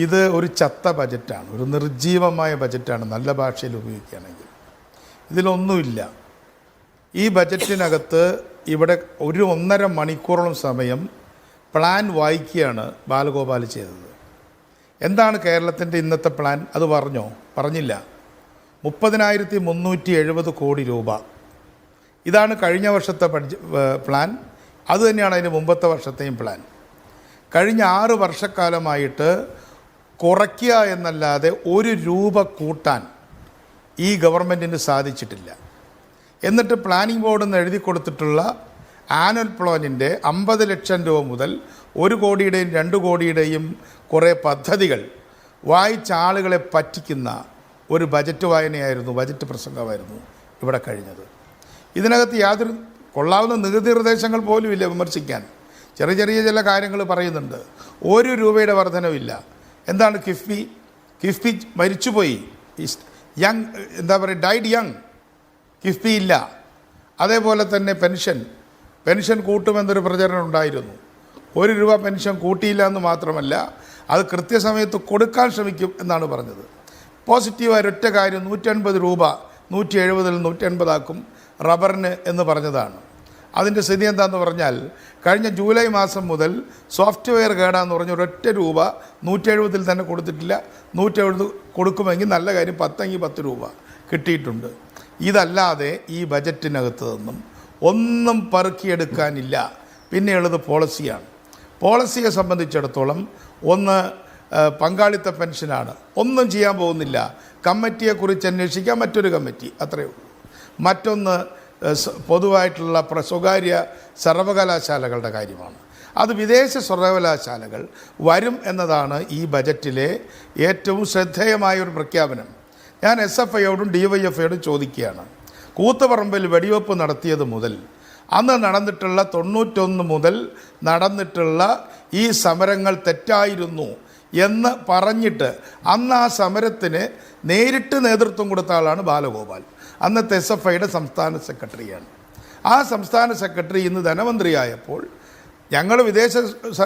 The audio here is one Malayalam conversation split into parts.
ഇത് ഒരു ചത്ത ബജറ്റാണ് ഒരു നിർജീവമായ ബജറ്റാണ് നല്ല ഭാഷയിൽ ഉപയോഗിക്കുകയാണെങ്കിൽ. ഇതിലൊന്നുമില്ല. ഈ ബജറ്റിനകത്ത് ഇവിടെ ഒരു ഒന്നര മണിക്കൂറോളം സമയം പ്ലാൻ വായിക്കുകയാണ് ബാലഗോപാൽ ചെയ്തത്. എന്താണ് കേരളത്തിന്റെ ഇന്നത്തെ പ്ലാൻ? അത് പറഞ്ഞോ? പറഞ്ഞില്ല. മുപ്പതിനായിരത്തി മുന്നൂറ്റി എഴുപത് കോടി രൂപ. ഇതാണ് കഴിഞ്ഞ വർഷത്തെ പ്ലാൻ. അതുതന്നെയാണ് അതിന് മുമ്പത്തെ വർഷത്തെയും പ്ലാൻ. കഴിഞ്ഞ ആറ് വർഷക്കാലമായിട്ട് കുറയ്ക്കുക എന്നല്ലാതെ ഒരു രൂപ കൂട്ടാൻ ഈ ഗവൺമെന്റിന് സാധിച്ചിട്ടില്ല. എന്നിട്ട് പ്ലാനിംഗ് ബോർഡിൽ നിന്ന് എഴുതി കൊടുത്തിട്ടുള്ള ആനുവൽ പ്ലാനിന്റെ അമ്പത് ലക്ഷം രൂപ മുതൽ ഒരു കോടിയുടെയും രണ്ട് കോടിയുടെയും കുറേ പദ്ധതികൾ വായിച്ച ആളുകളെ പറ്റിക്കുന്ന ഒരു ബജറ്റ് വായനയായിരുന്നു ബജറ്റ് പ്രസംഗമായിരുന്നു ഇവിടെ കഴിഞ്ഞത്. ഇതിനകത്ത് യാതൊരു കൊള്ളാവുന്ന നികുതി നിർദ്ദേശങ്ങൾ പോലും ഇല്ല വിമർശിക്കാൻ. ചെറിയ ചെറിയ ചില കാര്യങ്ങൾ പറയുന്നുണ്ട്. ഒരു രൂപയുടെ വർധനവില്ല. എന്താണ് കിഫ്ബി? കിഫ്ബി മരിച്ചുപോയി. യങ് എന്താ പറയുക ഡൈഡ് യങ്. കിഫ്ബി ഇല്ല. അതേപോലെ തന്നെ പെൻഷൻ. പെൻഷൻ കൂട്ടുമെന്നൊരു പ്രചരണം ഉണ്ടായിരുന്നു. ഒരു രൂപ പെൻഷൻ കൂട്ടിയില്ല എന്ന് മാത്രമല്ല അത് കൃത്യസമയത്ത് കൊടുക്കാൻ ശ്രമിക്കും എന്നാണ് പറഞ്ഞത്. പോസിറ്റീവായ ഒറ്റ കാര്യം നൂറ്റൻപത് രൂപ നൂറ്റി എഴുപതിൽ നൂറ്റൻപതാക്കും റബ്ബറിന് എന്ന് പറഞ്ഞതാണ്. അതിന്റെ സ്ഥിതി എന്താന്ന് പറഞ്ഞാൽ കഴിഞ്ഞ ജൂലൈ മാസം മുതൽ സോഫ്റ്റ്വെയർ കേടാന്ന് പറഞ്ഞ ഒരൊറ്റ രൂപ നൂറ്റെഴുപതിൽ തന്നെ കൊടുത്തിട്ടില്ല. നൂറ്റെഴുപത് കൊടുക്കുമെങ്കിൽ നല്ല കാര്യം പത്തെങ്കിൽ പത്ത് രൂപ കിട്ടിയിട്ടുണ്ട്. ഇതല്ലാതെ ഈ ബജറ്റിനകത്ത് നിന്നും ഒന്നും പറക്കിയെടുക്കാനില്ല. പിന്നെയുള്ളത് പോളിസിയാണ്. പോളിസിയെ സംബന്ധിച്ചിടത്തോളം ഒന്ന് പങ്കാളിത്ത പെൻഷനാണ്. ഒന്നും ചെയ്യാൻ പോകുന്നില്ല. കമ്മിറ്റിയെക്കുറിച്ച് അന്വേഷിക്കാൻ മറ്റൊരു കമ്മിറ്റി. അത്രയേ ഉള്ളൂ. മറ്റൊന്ന് പൊതുവായിട്ടുള്ള സ്വകാര്യ സർവകലാശാലകളുടെ കാര്യമാണ്. അത് വിദേശ സർവകലാശാലകൾ വരും എന്നതാണ് ഈ ബജറ്റിലെ ഏറ്റവും ശ്രദ്ധേയമായ ഒരു പ്രഖ്യാപനം. ഞാൻ എസ് എഫ് ഐയോടും ഡി വൈ എഫ് ഐയോടും ചോദിക്കുകയാണ്. കൂത്തുപറമ്പിൽ വെടിവെപ്പ് നടത്തിയത് മുതൽ അന്ന് നടന്നിട്ടുള്ള തൊണ്ണൂറ്റൊന്ന് മുതൽ നടന്നിട്ടുള്ള ഈ സമരങ്ങൾ തെറ്റായിരുന്നു എന്ന് പറഞ്ഞിട്ട് അന്ന് ആ സമരത്തിന് നേരിട്ട് നേതൃത്വം കൊടുത്ത ആളാണ് ബാലഗോപാൽ. അന്നത്തെ എസ് എഫ് ഐയുടെ സംസ്ഥാന സെക്രട്ടറിയാണ്. ആ സംസ്ഥാന സെക്രട്ടറി ഇന്ന് ധനമന്ത്രിയായപ്പോൾ ഞങ്ങൾ വിദേശ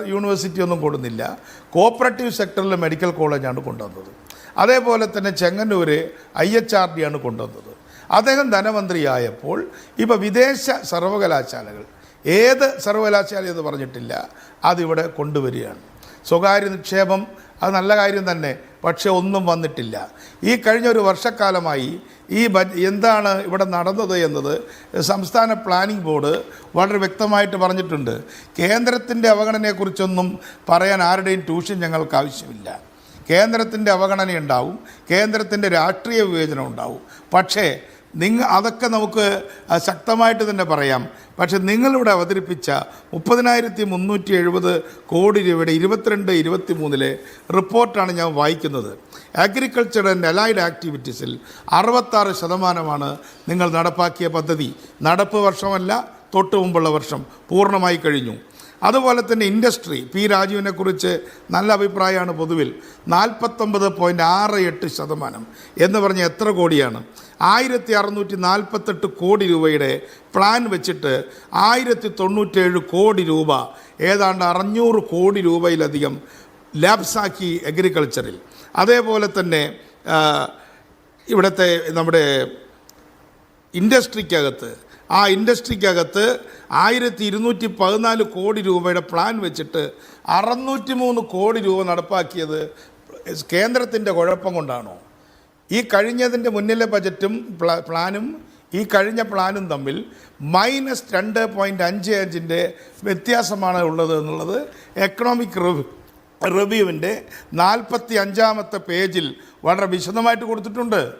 യൂണിവേഴ്സിറ്റി ഒന്നും കൊടുന്നില്ല. കോപ്പറേറ്റീവ് സെക്ടറിൽ മെഡിക്കൽ കോളേജാണ് കൊണ്ടുവന്നത്. അതേപോലെ തന്നെ Chengannur I H R D ആണ് കൊണ്ടുവന്നത്. അദ്ദേഹം ധനമന്ത്രിയായപ്പോൾ ഇപ്പോൾ വിദേശ സർവകലാശാലകൾ ഏത് സർവകലാശാല എന്ന് പറഞ്ഞിട്ടില്ല അതിവിടെ കൊണ്ടുവരികയാണ്. സ്വകാര്യ നിക്ഷേപം അത് നല്ല കാര്യം തന്നെ പക്ഷേ ഒന്നും വന്നിട്ടില്ല. ഈ കഴിഞ്ഞ ഒരു വർഷക്കാലമായി ഈ എന്താണ് ഇവിടെ നടന്നത് എന്നത് സംസ്ഥാന പ്ലാനിംഗ് ബോർഡ് വളരെ വ്യക്തമായിട്ട് പറഞ്ഞിട്ടുണ്ട്. കേന്ദ്രത്തിന്റെ അവഗണനയെക്കുറിച്ചൊന്നും പറയാൻ ആരുടെയും ട്യൂഷൻ ഞങ്ങൾക്ക് ആവശ്യമില്ല. കേന്ദ്രത്തിന്റെ അവഗണന ഉണ്ടാവും കേന്ദ്രത്തിന്റെ രാഷ്ട്രീയ വിവേചനം ഉണ്ടാവും. പക്ഷേ നിങ്ങ അതൊക്കെ നമുക്ക് ശക്തമായിട്ട് തന്നെ പറയാം. പക്ഷെ നിങ്ങളിവിടെ അവതരിപ്പിച്ച മുപ്പതിനായിരത്തി മുന്നൂറ്റി എഴുപത് കോടി രൂപയുടെ ഇരുപത്തിരണ്ട് ഇരുപത്തി മൂന്നിലെ റിപ്പോർട്ടാണ് ഞാൻ വായിക്കുന്നത്. അഗ്രികൾച്ചർ ആൻഡ് അലൈഡ് ആക്ടിവിറ്റീസിൽ അറുപത്താറ് ശതമാനമാണ് നിങ്ങൾ നടപ്പാക്കിയ പദ്ധതി. നടപ്പ് വർഷമല്ല തൊട്ട് മുമ്പുള്ള വർഷം പൂർണമായി കഴിഞ്ഞു. അതുപോലെ തന്നെ ഇൻഡസ്ട്രി പി രാജുവിനെ കുറിച്ച് നല്ല അഭിപ്രായമാണ് പൊതുവിൽ. നാൽപ്പത്തൊമ്പത് പോയിന്റ് ആറ് എട്ട് ശതമാനം എന്ന് പറഞ്ഞ എത്ര കോടിയാണ്? ആയിരത്തി അറുന്നൂറ്റി നാൽപ്പത്തെട്ട് കോടി രൂപയുടെ പ്ലാൻ വെച്ചിട്ട് ആയിരത്തി തൊണ്ണൂറ്റേഴ് കോടി രൂപ ഏതാണ്ട് അറുന്നൂറ് കോടി രൂപയിലധികം ലാബ്സാക്കി അഗ്രികൾച്ചറിൽ അതേപോലെ തന്നെ ഇവിടുത്തെ നമ്മുടെ ഇൻഡസ്ട്രിക്കകത്ത് ആ ഇൻഡസ്ട്രിക്കകത്ത് ആയിരത്തി ഇരുന്നൂറ്റി പതിനാല് കോടി രൂപയുടെ പ്ലാൻ വെച്ചിട്ട് അറുന്നൂറ്റി മൂന്ന് കോടി രൂപ നടപ്പാക്കിയത് കേന്ദ്രത്തിന്റെ കുഴപ്പം കൊണ്ടാണോ? ഈ കഴിഞ്ഞതിന്റെ മുന്നിലെ ബജറ്റും പ്ലാനും ഈ കഴിഞ്ഞ പ്ലാനും തമ്മിൽ മൈനസ് രണ്ട് പോയിന്റ് അഞ്ച് അഞ്ചിന്റെ വ്യത്യാസമാണ് ഉള്ളത് എന്നുള്ളത് എക്കണോമിക് റിവ്യൂ റിവ്യൂവിന്റെ നാൽപ്പത്തി അഞ്ചാമത്തെ പേജിൽ വളരെ വിശദമായിട്ട് കൊടുത്തിട്ടുണ്ട്.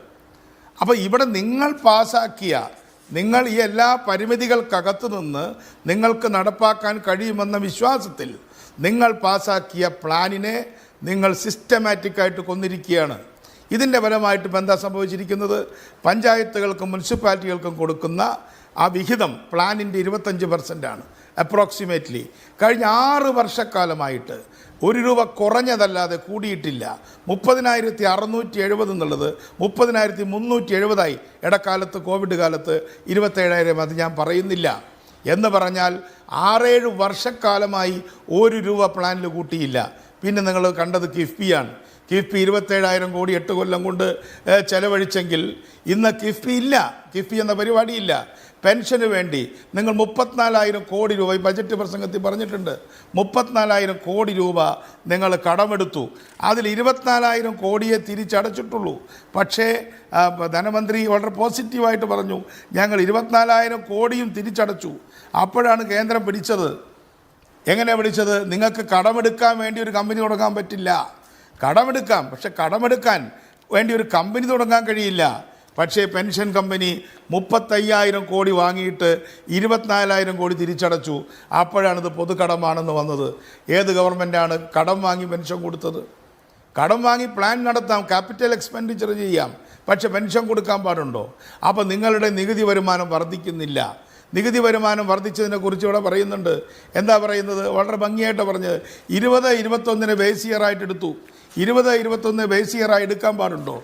അപ്പോൾ ഇവിടെ നിങ്ങൾ പാസാക്കിയ നിങ്ങൾ ഈ എല്ലാ പരിമിതികൾക്കകത്തു നിന്ന് നിങ്ങൾക്ക് നടപ്പാക്കാൻ കഴിയുമെന്ന വിശ്വാസത്തിൽ നിങ്ങൾ പാസാക്കിയ പ്ലാനിനെ നിങ്ങൾ സിസ്റ്റമാറ്റിക്കായിട്ട് കൊന്നിരിക്കുകയാണ്. ഇതിന്റെ ഫലമായിട്ട് ഇപ്പം എന്താ സംഭവിച്ചിരിക്കുന്നത്? പഞ്ചായത്തുകൾക്കും മുനിസിപ്പാലിറ്റികൾക്കും കൊടുക്കുന്ന ആ വിഹിതം പ്ലാനിന്റെ ഇരുപത്തഞ്ച് പെർസെന്റാണ് അപ്രോക്സിമേറ്റ്ലി. കഴിഞ്ഞ ആറ് വർഷക്കാലമായിട്ട് ഒരു രൂപ കുറഞ്ഞതല്ലാതെ കൂടിയിട്ടില്ല. മുപ്പതിനായിരത്തി അറുന്നൂറ്റി എഴുപത് എന്നുള്ളത് മുപ്പതിനായിരത്തി മുന്നൂറ്റി എഴുപതായി ഇടക്കാലത്ത് കോവിഡ് കാലത്ത് ഇരുപത്തേഴായിരം അത് ഞാൻ പറയുന്നില്ല. എന്ന് പറഞ്ഞാൽ ആറേഴ് വർഷക്കാലമായി ഒരു രൂപ പ്ലാനിൽ കൂട്ടിയില്ല. പിന്നെ നിങ്ങൾ കണ്ടത് കിഫ്ബിയാണ്. കിഫ്ബി ഇരുപത്തേഴായിരം കോടി എട്ട് കൊല്ലം കൊണ്ട് ചെലവഴിച്ചെങ്കിൽ ഇന്ന് കിഫ്ബി ഇല്ല. കിഫ്ബി എന്ന പരിപാടിയില്ല. പെൻഷന് വേണ്ടി നിങ്ങൾ മുപ്പത്തിനാലായിരം കോടി രൂപ ഈ ബജറ്റ് പ്രസംഗത്തിൽ പറഞ്ഞിട്ടുണ്ട്. മുപ്പത്തിനാലായിരം കോടി രൂപ നിങ്ങൾ കടമെടുത്തു. അതിൽ ഇരുപത്തിനാലായിരം കോടിയെ തിരിച്ചടച്ചിട്ടുള്ളൂ. പക്ഷേ ധനമന്ത്രി വളരെ പോസിറ്റീവായിട്ട് പറഞ്ഞു ഞങ്ങൾ ഇരുപത്തിനാലായിരം കോടിയും തിരിച്ചടച്ചു. അപ്പോഴാണ് കേന്ദ്രം പിടിച്ചത്. എങ്ങനെയാണ് പിടിച്ചത്? നിങ്ങൾക്ക് കടമെടുക്കാൻ വേണ്ടി ഒരു കമ്പനി തുടങ്ങാൻ പറ്റില്ല. കടമെടുക്കാം. പക്ഷെ കടമെടുക്കാൻ വേണ്ടി ഒരു കമ്പനി തുടങ്ങാൻ കഴിയില്ല. പക്ഷേ പെൻഷൻ കമ്പനി മുപ്പത്തയ്യായിരം കോടി വാങ്ങിയിട്ട് ഇരുപത്തിനാലായിരം കോടി തിരിച്ചടച്ചു. അപ്പോഴാണിത് പൊതുകടമാണെന്ന് വന്നത്. ഏത് ഗവൺമെന്റാണ് കടം വാങ്ങി പെൻഷൻ കൊടുത്തത്? കടം വാങ്ങി പ്ലാൻ നടത്താം ക്യാപിറ്റൽ എക്സ്പെൻഡിച്ചർ ചെയ്യാം. പക്ഷെ പെൻഷൻ കൊടുക്കാൻ പാടുണ്ടോ? അപ്പോൾ നിങ്ങളുടെ നികുതി വരുമാനം വർദ്ധിക്കുന്നില്ല. നികുതി വരുമാനം വർദ്ധിച്ചതിനെ കുറിച്ച് ഇവിടെ പറയുന്നുണ്ട്. എന്താ പറയുന്നത്? വളരെ ഭംഗിയായിട്ട് പറഞ്ഞത്. ഇരുപത് ഇരുപത്തൊന്നിന് ബേസ് ഇയർ ആയിട്ട് എടുത്തു. ഇരുപത് ഇരുപത്തൊന്ന് ബേസ് ഇയർ ആയി എടുക്കാൻ പാടുണ്ടോ?